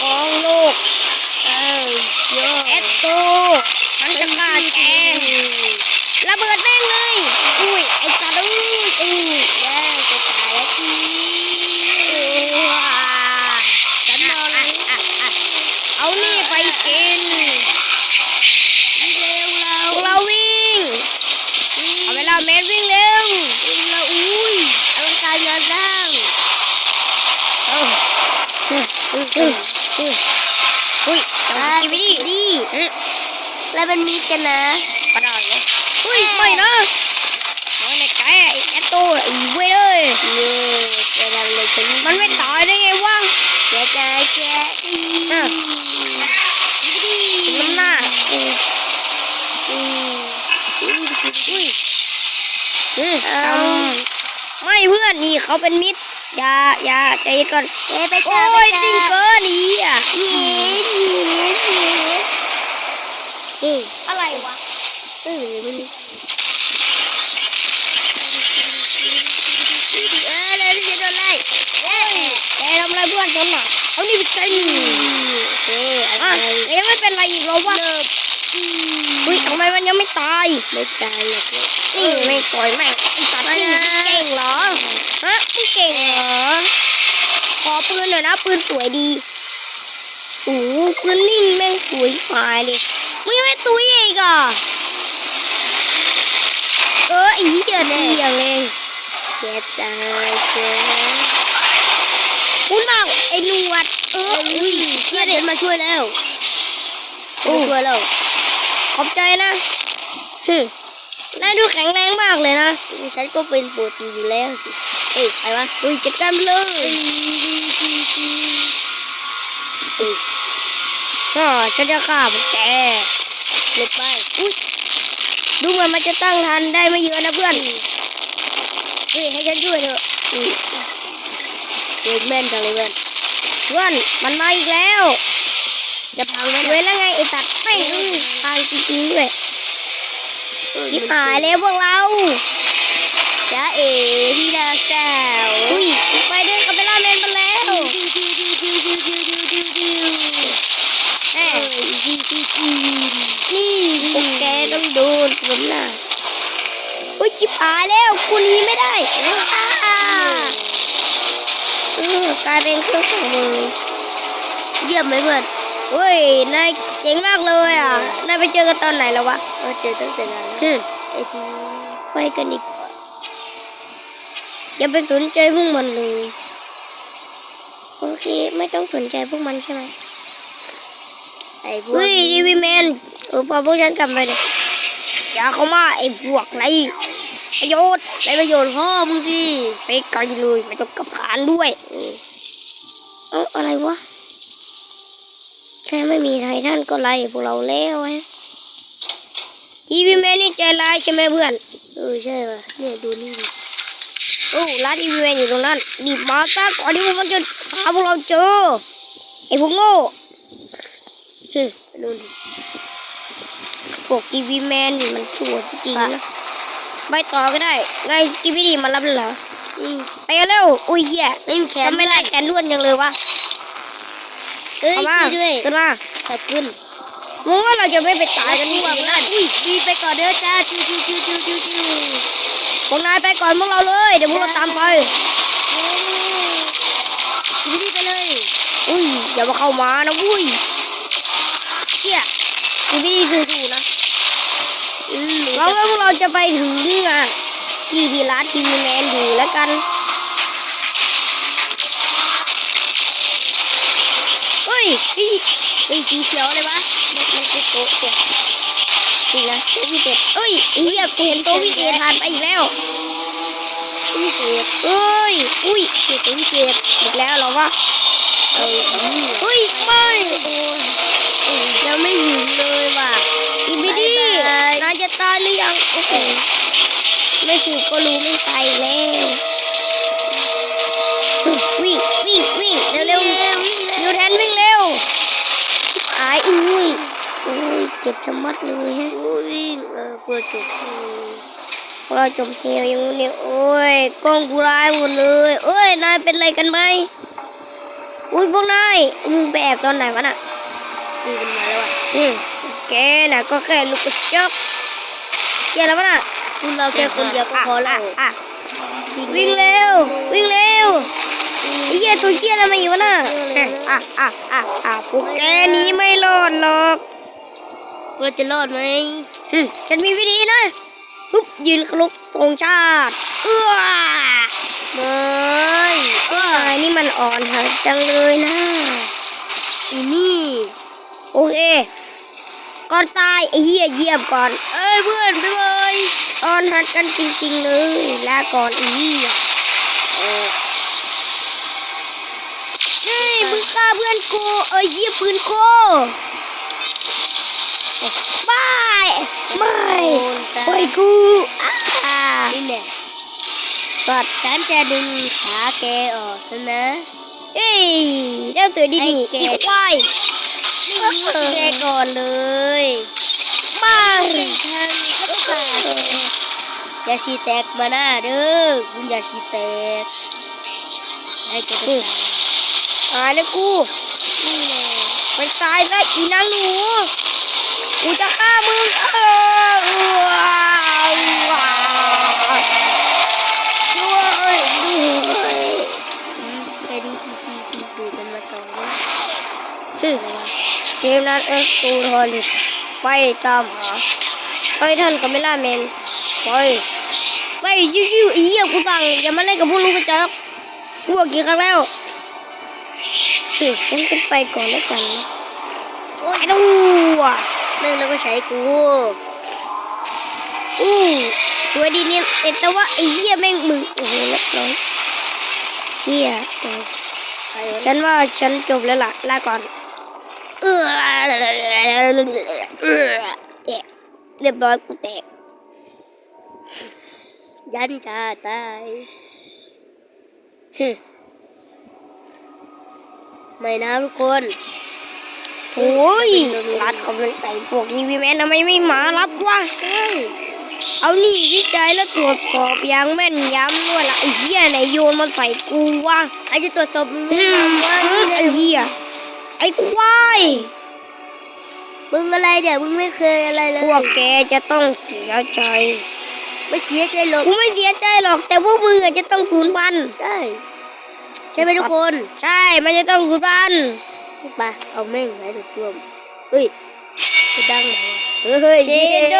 ของโลกเอ้ยเยอะเอสโตมันจะฆ่าแกระเบิดแม่งเลยอุ้ยไอ้สัตว์อุ้ยอุ้ยแย่จะตายแล้วจีฉันนอนเอานี่ไปกินเร็วเราพวกเราวิ่งเอาเวลาเมตรวิ่งเร็วเราอุ้ยอลังการงานสร้างเออ อุ้ยอุ้ยอุ้ยอุ้ยอุ้ยจังหวะชีวิตดีแล้วเป็นมิตรกันนะก็ได้เลยอุ้ยไม่นะไม่ในแกไอ้แอตโต้ไอ้เว้ยเลยเย่จะทำเลยฉันมันไม่ตายได้ไงวะเสียใจแค่อีอะน้ำหน้าอืมอืมอุ้ยอืมเอาไม่เพื่อนนี่เขาเป็นมิตร อย่าอย่าใจเย็นก่อนเอ้ยไปเจโอ้อยไปเจติงอเกอร์นี่อะหนีหนีหนีอืมอะไรวะเออมันเออเลยจะโดนไล่เอ้ยแกทำอะไรเพื่อนฉันอะเอานี่ไปใส่นี่เอ้ยอะอะไรเอ๊ะไม่เป็นไรอีกเหรอวะอุ้ยทำไมมันยังไม่ตายไม่ตายหรอกเลยนี่ไม่ปล่อยแม่งไอ้สัตว์นี่มึงเก่งเหรอ ฮะมึงเก่งเหรอ ขอปืนหน่อยนะ ปืนสวยดีโอ้โหปืนนิ่งแม่งสวยตายเลยมึงยังไม่ตุยอีกอะเอออีเดียวเนี่ยอย่างเลยเสียใจเสียคุณบอกไอ้หนวด เอออุ้ยเพื่อนเดินมาช่วยแล้วโอ้มาช่วยแล้วขอบใจนะฮึ นายดูแข็งแรงมากเลยนะ ฉันก็เป็นโปรตีนอยู่แล้วสิเอ้ยไปวะอุ้ยจัดการไปเลยอ่าฉันจะฆ่าพวกแกเล็บไปอุ้ยดูเหมือนมันจะตั้งทันได้ไม่เยอะนะเพื่อนเฮ้ยให้ฉันช่วยเถอะเล็บแม่นจังเลยเพื่อนเพื่อนมันมาอีกแล้วจะพังไหมเว้ยแล้วไงไอ้ตัดไม่งทางจริงๆด้วย ชิบหายแล้วพวกเราจ้าเอ๋พี่ดาแซวอุ้ยไปเดินกับเบลล่าเมนไปแล้วนี่โอเคต้องโดนสมน่ะอุ้ยจิบหายแล้วกูนี้ไม่ได้เาอกลายเป็นเครื่องของมือเยี่ยมไหมเพื่อนเฮ้ยนายเจ๋งมากเลยอะนายไปเจอกันตอนไหนแล้ววะ เราเจอตั้งแต่นานแล้วฮึไอ้ทีไปกันดีกว่าอย่าไปสนใจพวกมันเลยโอเคไม่ต้องสนใจพวกมันใช่ไหมไอ้พวกเฮ้ยดีวีแมนเออพอพวกฉันกลับไปเลยอย่าเข้ามาไอ้พวกไรประโยชน์ไรประโยชน์พ่อมึงสิไปไกลเลยไม่ต้องกับขานด้วยเอออะไรวะแค่ไม่มีไททันก็ไล่พวกเราแล้วฮะ ทีวีแมนนี่ใจร้ายใช่ไหมเพื่อน เออใช่ป่ะเนี่ยดูนี่ดิโอ้ร้านทีวีแมนอยู่ตรงนั้นรีบมาซะก่อนที่พวกมันจะหาพวกเราเจอไอ้พวกโง่ฮึดูดิพวกทีวีแมนนี่มันชั่วจริงๆนะไปต่อก็ได้ไงกีวีดีมารับเลยเหรออืมไปกันเร็วอุ้ยแย่ไม่มีแขนทำไม่ได้แขนล้วนยังเลยวะเอ้ยเอามาช่วยด้วยขึ้นมาแต่ขึ้น มึงว่าเราจะไม่ไปตายกันดีดีกกว่าว่านั่นั่นนอุ้ยดีไปก่อนเด้อจ้าจิวจิวจิวจิวจิวจิวพวกนายไปก่อนพวกเราเลย เดี๋ยวพวกเราตามไปจิวดีไปเลย อุ้ยอย่ามาเข้ามานะอุ้ยเชี่ยทีวีดีสู้ๆนะอืมหวังว่าพวกเราจะไปถึงอะที่ที่ร้านทีวีแมนอยู่แล้วกันเฮ้ย พี่ไอ้สีเขียวเลยวะมันคือโต๊ะเนี่ยจริงนะโต๊ะพิเศษเอ้ยไอ้เหี้ยกูเห็นโต๊ะพิเศษผ่านไปอีกแล้วพิเศษเอ้ยอุ้ยเห็นโต๊ะพิเศษอีกแล้วเหรอวะเออนี่เฮ้ยไม่โอ้ยยังไม่ถึงเลยว่ะอีบิดี้บ๊ายบายนายจะตายหรือยังโอ้โหไม่ถูกก็รู้ไม่ตายอีกแล้ว เจ็บชะมัดเลยฮะวิ่งเออเพื่อจุดพวกเราจมเหวอย่างนี้โอ้ยกล้องกูร้ายหมดเลยเอ้ยนายเป็นอะไรกันไหมอุ้ยพวกนายมึงไปแอบตอนไหนวะน่ะนี่มันมาแล้วอะอืมแกน่ะก็แค่ลูกกระจอกแกแล้ววะน่ะคุณเราแค่คนเดียวก็พอแล้วอะวิ่งเร็ววิ่งเร็วไอ้เหี้ยตัวเหี้ยอะไรมาอยู่วะน่ะอะอะอะอะอะพวกแกหนีไม่รอดหรอก เราจะรอดไหมอืมฉันมีวิธีนะปุ๊บยืนคลุกธงชาติ เอื้อไม่ไอ้นายนี่มันอ่อนหัดจังเลยนะอีนี่ โอเค ก่อนตายไอ้เหี้ยเยี่ยมก่อน เอ้ยเพื่อนไปเลยอ่อนหัดกันจริงๆเลยลาก่อนไอ้เหี้ยเออเฮ้ยมึงฆ่าเพื่อนกู เอ้ยเหี้ยปืนโค บายไม่ปล่อยกูอ่านี่แหละสัตว์ฉันจะดึงขาแกออกซะนะเอ้ยเจ้าสวยดีไอ้นี่แกอีควายแกก่อนเลยบ้าทางก็ขาดอย่าชีแตกมาหน้าเด้อคุณอย่าชีแตกให้แกไปตายตายแล้วกูนี่แหละไปตายซะอีนางหนู กูจะฆ่ามึงเออว้าวว้าวช่วยด้วยอืมแค่นี้อีซีซีดูกันมาต่อนะฮึเชฟนัทเอสตูทอลิสไปตามหาไปท่านกับเมล่าแมนไปไปยิวๆอีเหี้ยกูสั่งอย่ามาเล่นกับพวกลูกกระจอกกูบอกกี่ครั้งแล้วฮึฉันจะไปก่อนแล้วกันนะโอ้ยตัว แม่งแล้วก็ใช้กูอู้สวดีเนี่ยแต่ว่าไอ้เหี้ยแม่งมึงโอ้โหเรียบร้อยเหี้ยฉันว่าฉันจบแล้วล่ะลาก่อนเออเออแตกเรียบร้อยกูแตกยันจะตายฮึไม่นะทุกคน โอ้ยรัดเขาเป็นไต่พวกทีวีแมนทำไมไม่มารับวะเอานี่วิจัยแล้วตรวจสอบอย่างแม่นยำด้วยล่ะไอ้เหี้ยไหนโยนมาใส่กูวะใครจะตรวจสอบมึงอืไม่มทำวะไอ้เหี้ยไอ้ควายมึงอะไรเดี๋ยวมึงไม่เคยอะไรเลยพวกแกจะต้องเสียใจ ไม่เสียใจหรอกกูไม่เสียใจหรอก แต่พวกมึงอะจะต้องสูญพันธุ์ได้ใช่ไหมทุกคน ใช่มันจะต้องสูญพันธุ์ ไปเอาแม่งไหนถูกรวมเฮ้ยจะดังไหนเฮ้ยเชโด